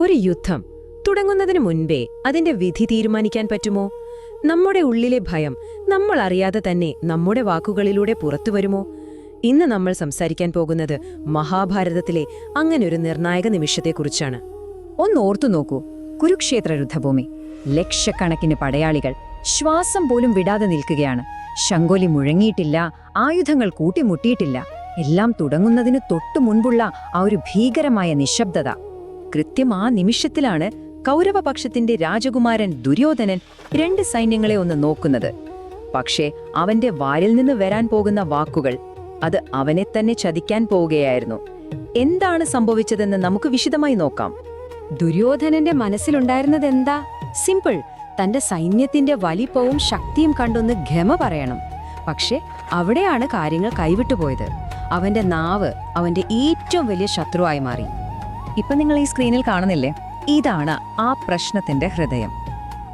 ഒരു യുദ്ധം. തുടങ്ങുന്നതിന് മുൻപേ അതിന്റെ വിധി തീരുമാനിക്കാൻ പറ്റുമോ? നമ്മുടെ ഉള്ളിലെ ഭയം നമ്മൾ അറിയാതെ തന്നെ നമ്മുടെ വാക്കുകളിലൂടെ പുറത്തു വരുമോ? ഇന്ന് നമ്മൾ സംസാരിക്കാൻ പോകുന്നത് മഹാഭാരതത്തിലെ അങ്ങനൊരു നിർണായക നിമിഷത്തെക്കുറിച്ചാണ്. ഒന്ന് ഓർത്തു നോക്കൂ. കുരുക്ഷേത്ര യുദ്ധഭൂമി. ലക്ഷക്കണക്കിന് പടയാളികൾ ശ്വാസം പോലും വിടാതെ നിൽക്കുകയാണ്. ശങ്കോലി മുഴങ്ങിയിട്ടില്ല ആയുധങ്ങൾ കൂട്ടിമുട്ടിയിട്ടില്ല. എല്ലാം തുടങ്ങുന്നതിന് തൊട്ടു മുൻപുള്ള ആ ഒരു ഭീകരമായ നിശബ്ദത. കൃത്യം ആ നിമിഷത്തിലാണ് കൗരവപക്ഷത്തിന്റെ രാജകുമാരൻ ദുര്യോധനൻ രണ്ട് സൈന്യങ്ങളെ ഒന്ന് നോക്കുന്നത്. പക്ഷേ അവന്റെ വാരിൽ നിന്ന് വരാൻ പോകുന്ന വാക്കുകൾ അത് അവനെ തന്നെ ചതിക്കാൻ പോവുകയായിരുന്നു. എന്താണ് സംഭവിച്ചതെന്ന് നമുക്ക് വിശദമായി നോക്കാം. ദുര്യോധനന്റെ മനസ്സിലുണ്ടായിരുന്നത് എന്താ? സിമ്പിൾ. തന്റെ സൈന്യത്തിന്റെ വലിപ്പവും ശക്തിയും കണ്ടൊന്ന് ഖമ പറയണം. പക്ഷെ അവിടെയാണ് കാര്യങ്ങൾ കൈവിട്ടുപോയത്. അവന്റെ നാവ് അവന്റെ ഏറ്റവും വലിയ ശത്രുവായി മാറി. ഇപ്പൊ നിങ്ങൾ ഈ സ്ക്രീനിൽ കാണുന്നില്ലേ? ഇതാണ് ആ പ്രശ്നത്തിന്റെ ഹൃദയം.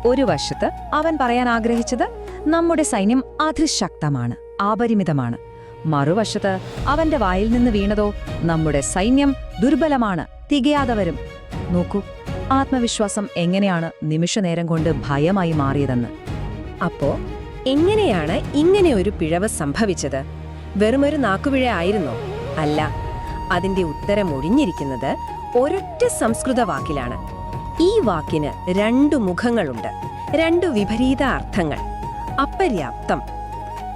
ഒരു വശത്ത് അവൻ പറയാൻ ആഗ്രഹിച്ചത് നമ്മുടെ സൈന്യം അതിശക്തമാണ് അപരിമിതമാണ്. മറുവശത്ത് അവന്റെ വായിൽ നിന്ന് വീണതോ നമ്മുടെ സൈന്യം ദുർബലമാണ് തികയാതെ വരും. നോക്കൂ ആത്മവിശ്വാസം എങ്ങനെയാണ് നിമിഷനേരം കൊണ്ട് ഭയമായി മാറിയതെന്ന്. അപ്പോ എങ്ങനെയാണ് ഇങ്ങനെ ഒരു പിഴവ് സംഭവിച്ചത്? വെറുമൊരു നാക്കുപിഴ ആയിരുന്നോ? അല്ല അതിന്റെ ഉത്തരം ഒഴിഞ്ഞിരിക്കുന്നത് ഒരൊറ്റ സംസ്കൃത വാക്കിലാണ്. ഈ വാക്കിന് രണ്ടു മുഖങ്ങളുണ്ട്. രണ്ടു വിപരീത അർത്ഥങ്ങൾ. അപര്യാപ്തം.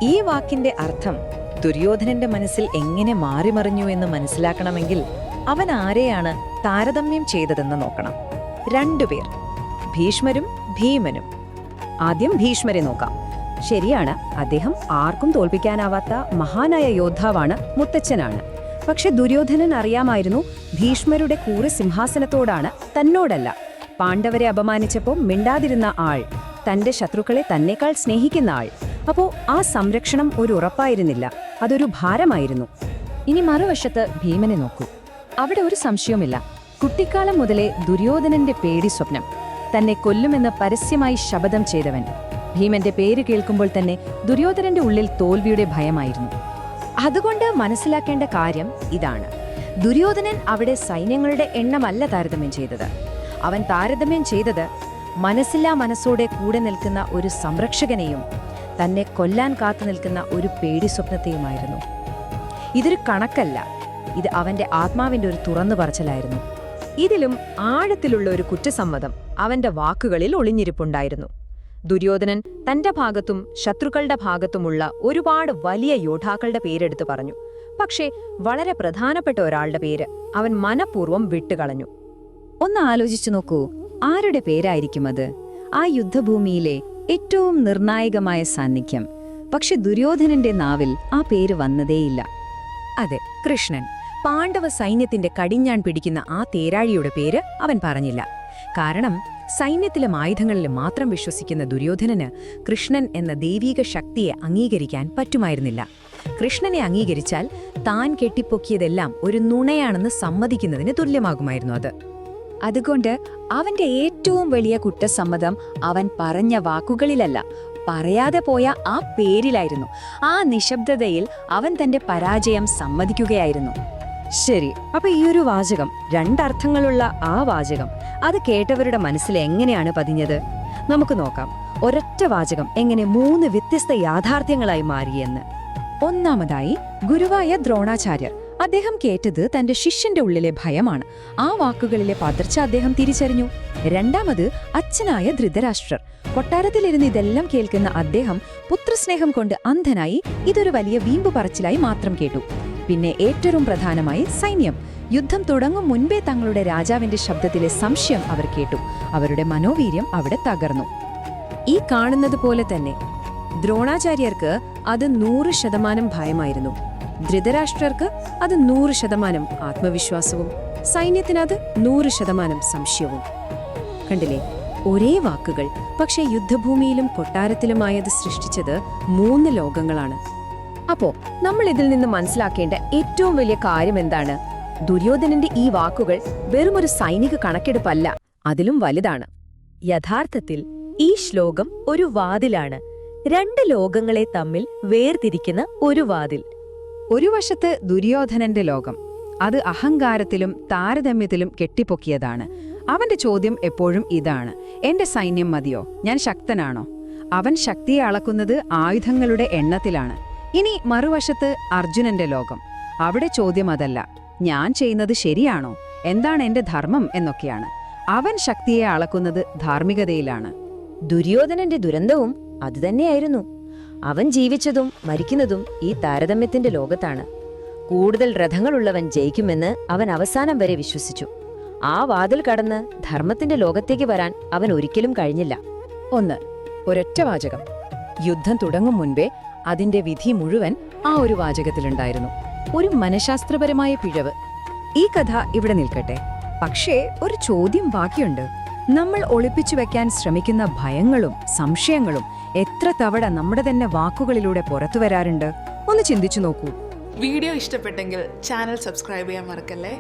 ഈ വാക്കിന്റെ അർത്ഥം ദുര്യോധനന്റെ മനസ്സിൽ എങ്ങനെ മാറിമറിഞ്ഞു എന്ന് മനസ്സിലാക്കണമെങ്കിൽ അവൻ ആരെയാണ് താരതമ്യം ചെയ്തതെന്ന് നോക്കണം. രണ്ടുപേർ ഭീഷ്മരും ഭീമനും. ആദ്യം ഭീഷ്മരെ നോക്കാം. ശരിയാണ് അദ്ദേഹം ആർക്കും തോൽപ്പിക്കാനാവാത്ത മഹാനായ യോദ്ധാവാണ് മുത്തച്ഛനാണ്. പക്ഷെ ദുര്യോധനൻ അറിയാമായിരുന്നു ഭീഷ്മരുടെ കൂറ് സിംഹാസനത്തോടാണ് തന്നോടല്ല. പാണ്ഡവരെ അപമാനിച്ചപ്പോൾ മിണ്ടാതിരുന്ന ആൾ തന്റെ ശത്രുക്കളെ തന്നെക്കാൾ സ്നേഹിക്കുന്ന ആൾ. അപ്പോ ആ സംരക്ഷണം ഒരു ഉറപ്പായിരുന്നില്ല അതൊരു ഭാരമായിരുന്നു. ഇനി മറുവശത്ത് ഭീമനെ നോക്കൂ. അവിടെ ഒരു സംശയവുമില്ല. കുട്ടിക്കാലം മുതലേ ദുര്യോധനന്റെ പേടി സ്വപ്നം തന്നെ കൊല്ലുമെന്ന് പരസ്യമായി ശപഥം ചെയ്തവൻ. ഭീമന്റെ പേര് കേൾക്കുമ്പോൾ തന്നെ ദുര്യോധനന്റെ ഉള്ളിൽ തോൽവിയുടെ ഭയമായിരുന്നു. അതുകൊണ്ട് മനസ്സിലാക്കേണ്ട കാര്യം ഇതാണ്. ദുര്യോധനൻ അവിടെ സൈന്യങ്ങളുടെ എണ്ണമല്ല താരതമ്യം ചെയ്തത്. അവൻ താരതമ്യം ചെയ്തത് മനസ്സില്ലാ മനസ്സോടെ കൂടെ നിൽക്കുന്ന ഒരു സംരക്ഷകനെയും തന്നെ കൊല്ലാൻ കാത്തു നിൽക്കുന്ന ഒരു പേടി സ്വപ്നത്തെയുമായിരുന്നു. ഇതൊരു കണക്കല്ല. ഇത് അവന്റെ ആത്മാവിന്റെ ഒരു തുറന്നു പറച്ചിലായിരുന്നു. ഇതിലും ആഴത്തിലുള്ള ഒരു കുറ്റസമ്മതം അവന്റെ വാക്കുകളിൽ ഒളിഞ്ഞിരിപ്പുണ്ടായിരുന്നു. ദുര്യോധനൻ തന്റെ ഭാഗത്തും ശത്രുക്കളുടെ ഭാഗത്തുമുള്ള ഒരുപാട് വലിയ യോദ്ധാക്കളുടെ പേരെടുത്തു പറഞ്ഞു. പക്ഷേ വളരെ പ്രധാനപ്പെട്ട ഒരാളുടെ പേര് അവൻ മനഃപൂർവം വിട്ടുകളഞ്ഞു. ഒന്ന് ആലോചിച്ചു നോക്കൂ ആരുടെ പേരായിരിക്കും അത്? ആ യുദ്ധഭൂമിയിലെ ഏറ്റവും നിർണായകമായ സാന്നിധ്യം. പക്ഷെ ദുര്യോധനന്റെ നാവിൽ ആ പേര് വന്നതേയില്ല. അതെ കൃഷ്ണൻ. പാണ്ഡവ സൈന്യത്തിന്റെ കടിഞ്ഞാൺ പിടിക്കുന്ന ആ തേരാഴിയുടെ പേര് അവൻ പറഞ്ഞില്ല. കാരണം സൈന്യത്തിലും ആയുധങ്ങളിലും മാത്രം വിശ്വസിക്കുന്ന ദുര്യോധനന് കൃഷ്ണൻ എന്ന ദൈവീക ശക്തിയെ അംഗീകരിക്കാൻ പറ്റുമായിരുന്നില്ല. കൃഷ്ണനെ അംഗീകരിച്ചാൽ താൻ കെട്ടിപ്പൊക്കിയതെല്ലാം ഒരു നുണയാണെന്ന് സമ്മതിക്കുന്നതിന് തുല്യമാകുമായിരുന്നു അത്. അതുകൊണ്ട് അവന്റെ ഏറ്റവും വലിയ കുറ്റസമ്മതം അവൻ പറഞ്ഞ വാക്കുകളിലല്ല പറയാതെ പോയ ആ പേരിലായിരുന്നു. ആ നിശബ്ദതയിൽ അവൻ തന്റെ പരാജയം സമ്മതിക്കുകയായിരുന്നു. ശരി അപ്പൊ ഈ ഒരു വാചകം രണ്ടർത്ഥങ്ങളുള്ള ആ വാചകം അത് കേട്ടവരുടെ മനസ്സിൽ എങ്ങനെയാണ് പതിഞ്ഞത്? നമുക്ക് നോക്കാം. ഒരൊറ്റ വാചകം എങ്ങനെ മൂന്ന് വ്യത്യസ്ത യാഥാർത്ഥ്യങ്ങളായി മാറിയെന്ന്. ഒന്നാമതായി ഗുരുവായ ദ്രോണാചാര്യർ അദ്ദേഹം കേട്ടത് തന്റെ ശിഷ്യന്റെ ഉള്ളിലെ ഭയമാണ്. ആ വാക്കുകളിലെ പതർച്ച അദ്ദേഹം തിരിച്ചറിഞ്ഞു. രണ്ടാമത് അച്ഛനായ ധൃതരാഷ്ട്രർ കൊട്ടാരത്തിലിരുന്ന് ഇതെല്ലാം കേൾക്കുന്ന അദ്ദേഹം പുത്രസ്നേഹം കൊണ്ട് അന്ധനായി ഇതൊരു വലിയ വീമ്പ് പറച്ചിലായി മാത്രം കേട്ടു. പിന്നെ ഏറ്റവും പ്രധാനമായി സൈന്യം. യുദ്ധം തുടങ്ങും മുൻപേ തങ്ങളുടെ രാജാവിന്റെ ശബ്ദത്തിലെ സംശയം അവർ കേട്ടു. അവരുടെ മനോവീര്യം അവിടെ തകർന്നു. ഈ കാണുന്നത് പോലെ തന്നെ ദ്രോണാചാര്യർക്ക് അത് നൂറ് ശതമാനം ഭയമായിരുന്നു. ധൃതരാഷ്ട്രർക്ക് അത് നൂറ് ശതമാനം ആത്മവിശ്വാസവും സൈന്യത്തിനത് നൂറ് ശതമാനം സംശയവും. കണ്ടില്ലേ? ഒരേ വാക്കുകൾ. പക്ഷേ യുദ്ധഭൂമിയിലും കൊട്ടാരത്തിലുമായത് സൃഷ്ടിച്ചത് മൂന്ന് ലോകങ്ങളാണ്. അപ്പോ നമ്മൾ ഇതിൽ നിന്ന് മനസ്സിലാക്കേണ്ട ഏറ്റവും വലിയ കാര്യം എന്താണ്? ദുര്യോധനന്റെ ഈ വാക്കുകൾ വെറുമൊരു സൈനിക കണക്കെടുപ്പല്ല അതിലും വലുതാണ്. യഥാർത്ഥത്തിൽ ഈ ശ്ലോകം ഒരു വാതിലാണ് രണ്ട് ലോകങ്ങളെ തമ്മിൽ വേർതിരിക്കുന്ന ഒരു വാതിൽ. ഒരു വശത്ത് ദുര്യോധനന്റെ ലോകം അത് അഹങ്കാരത്തിലും താരതമ്യത്തിലും കെട്ടിപ്പൊക്കിയതാണ്. അവന്റെ ചോദ്യം എപ്പോഴും ഇതാണ് എന്റെ സൈന്യം മതിയോ? ഞാൻ ശക്തനാണോ? അവൻ ശക്തിയെ അളക്കുന്നത് ആയുധങ്ങളുടെ എണ്ണത്തിലാണ്. ഇനി മറുവശത്ത് അർജുനന്റെ ലോകം. അവിടെ ചോദ്യം അതല്ല. ഞാൻ ചെയ്യുന്നത് ശരിയാണോ? എന്താണ് എന്റെ ധർമ്മം എന്നൊക്കെയാണ്. അവൻ ശക്തിയെ അളക്കുന്നത് ധാർമ്മികതയിലാണ്. ദുര്യോധനന്റെ ദുരന്തവും അതുതന്നെയായിരുന്നു അവൻ ജീവിച്ചതും മരിക്കുന്നതും ഈ താരതമ്യത്തിന്റെ ലോകത്താണ്. കൂടുതൽ രഥങ്ങളുള്ളവൻ ജയിക്കുമെന്ന് അവൻ അവസാനം വരെ വിശ്വസിച്ചു. ആ വാതിൽ കടന്ന് ധർമ്മത്തിന്റെ ലോകത്തേക്ക് വരാൻ അവൻ ഒരിക്കലും കഴിഞ്ഞില്ല. ഒന്ന് ഒരൊറ്റ വാചകം. യുദ്ധം തുടങ്ങും മുൻപേ അതിന്റെ വിധി മുഴുവൻ ആ ഒരു വാചകത്തിലുണ്ടായിരുന്നു. ഒരു മനഃശാസ്ത്രപരമായ പിഴവ്. ഈ കഥ ഇവിടെ നിൽക്കട്ടെ. പക്ഷേ ഒരു ചോദ്യം ബാക്കിയുണ്ട്. നമ്മൾ ഒളിപ്പിച്ചു വെക്കാൻ ശ്രമിക്കുന്ന ഭയങ്ങളും സംശയങ്ങളും എത്ര തവണ നമ്മുടെ തന്നെ വാക്കുകളിലൂടെ പുറത്തു വരാറുണ്ട്? ഒന്ന് ചിന്തിച്ചു നോക്കൂ. വീഡിയോ ഇഷ്ടപ്പെട്ടെങ്കിൽ ചാനൽ സബ്സ്ക്രൈബ് ചെയ്യാൻ മറക്കല്ലേ?